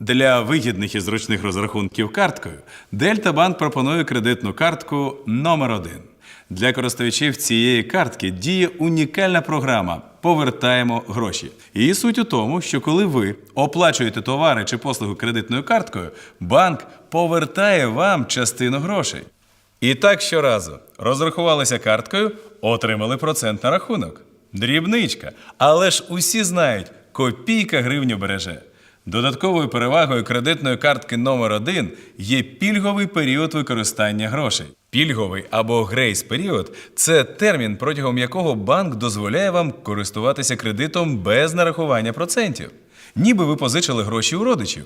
Для вигідних і зручних розрахунків карткою Дельта Банк пропонує кредитну картку номер 1 Для користувачів цієї картки діє унікальна програма Повертаємо гроші. Її суть у тому, що коли ви оплачуєте товари чи послуги кредитною карткою, банк повертає вам частину грошей. І так щоразу розрахувалися карткою, отримали процент на рахунок. Дрібничка. Але ж усі знають, копійка гривню береже. Додатковою перевагою кредитної картки номер 1 є пільговий період використання грошей. Пільговий або грейс період це термін, протягом якого банк дозволяє вам користуватися кредитом без нарахування процентів. Ніби ви позичили гроші у родичів.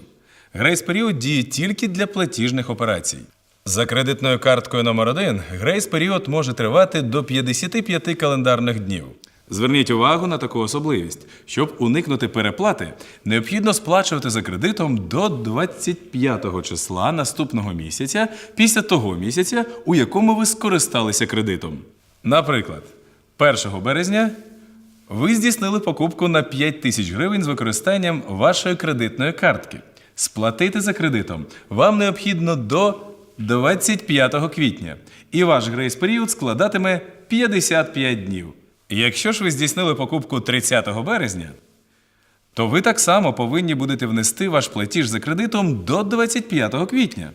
Грейс період діє тільки для платіжних операцій. За кредитною карткою номер 1 грейс період може тривати до 55 календарних днів. Зверніть увагу на таку особливість. Щоб уникнути переплати, необхідно сплачувати за кредитом до 25 числа наступного місяця після того місяця, у якому ви скористалися кредитом. Наприклад, 1 березня ви здійснили покупку на 5 тисяч гривень з використанням вашої кредитної картки. Сплатити за кредитом вам необхідно до 25 квітня, і ваш грейс-період складатиме 55 днів. Якщо ж ви здійснили покупку 30 березня, то ви так само повинні будете внести ваш платіж за кредитом до 25 квітня.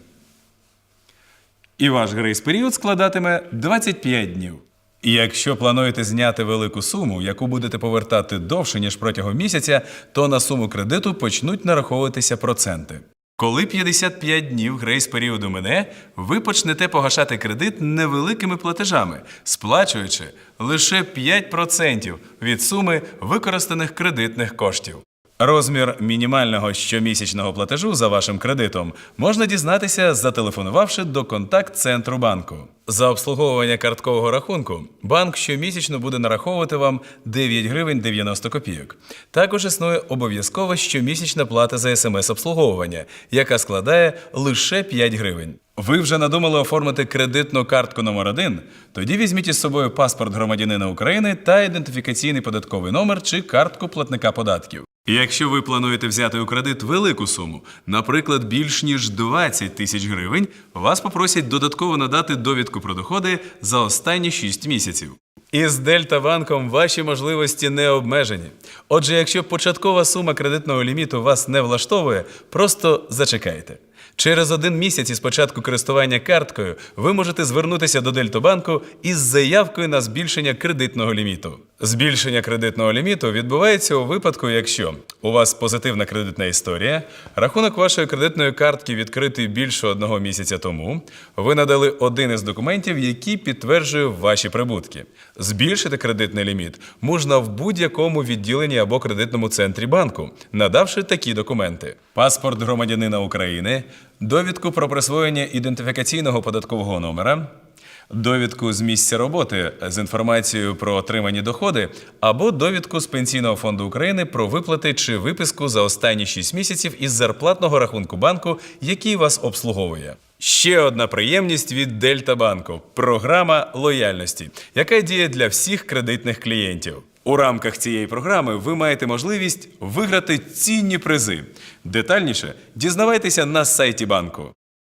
І ваш грейс-період складатиме 25 днів. І якщо плануєте зняти велику суму, яку будете повертати довше, ніж протягом місяця, то на суму кредиту почнуть нараховуватися проценти. Коли 55 днів грейс періоду мине, ви почнете погашати кредит невеликими платежами, сплачуючи лише 5% від суми використаних кредитних коштів. Розмір мінімального щомісячного платежу за вашим кредитом можна дізнатися, зателефонувавши до контакт-центру банку. За обслуговування карткового рахунку банк щомісячно буде нараховувати вам 9 гривень 90 копійок. Також існує обов'язкова щомісячна плата за смс-обслуговування, яка складає лише 5 гривень. Ви вже надумали оформити кредитну картку номер 1 Тоді візьміть із собою паспорт громадянина України та ідентифікаційний податковий номер чи картку платника податків. Якщо ви плануєте взяти у кредит велику суму, наприклад, більш ніж 20 тисяч гривень, вас попросять додатково надати довідку про доходи за останні 6 місяців. Із Дельтабанком ваші можливості не обмежені. Отже, якщо початкова сума кредитного ліміту вас не влаштовує, просто зачекайте. Через один місяць із початку користування карткою ви можете звернутися до Дельтобанку із заявкою на збільшення кредитного ліміту. Збільшення кредитного ліміту відбувається у випадку, якщо у вас позитивна кредитна історія, рахунок вашої кредитної картки відкритий більше одного місяця тому, ви надали один із документів, який підтверджує ваші прибутки. Збільшити кредитний ліміт можна в будь-якому відділенні або кредитному центрі банку, надавши такі документи: паспорт громадянина України, довідку про присвоєння ідентифікаційного податкового номера. Довідку з місця роботи з інформацією про отримані доходи або довідку з Пенсійного фонду України про виплати чи виписку за останні 6 місяців із зарплатного рахунку банку, який вас обслуговує. Ще одна приємність від Дельта Банку програма лояльності, яка діє для всіх кредитних клієнтів. У рамках цієї програми ви маєте можливість виграти цінні призи. Детальніше дізнавайтеся на сайті банку.